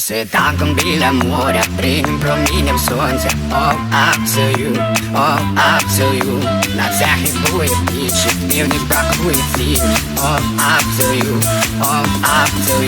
Світанком біля моря, приймем промінням сонця. All up to you, all up to you На захід бує пічі, півні бракує. Ціль All up to you, all up to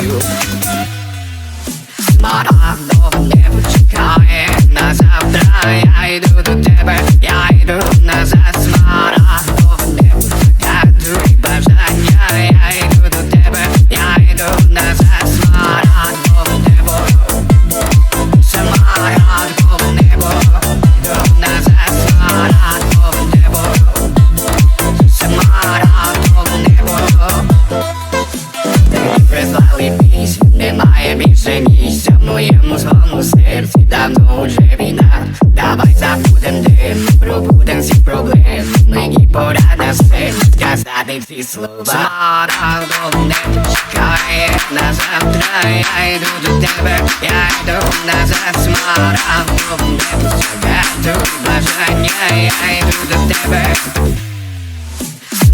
Прислали пісню, немає більше місця в моєму злому серці давно вже війна. Давай забудем дим, пробудем всі проблеми. Мені пора на все сказати ці слова. Смарагдове небо чекає на завтра. Я йду до тебе, я йду назад. Смарагдове небо загадує бажання. Я йду до тебе.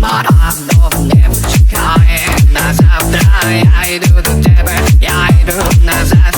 Небо чекає на завтра Я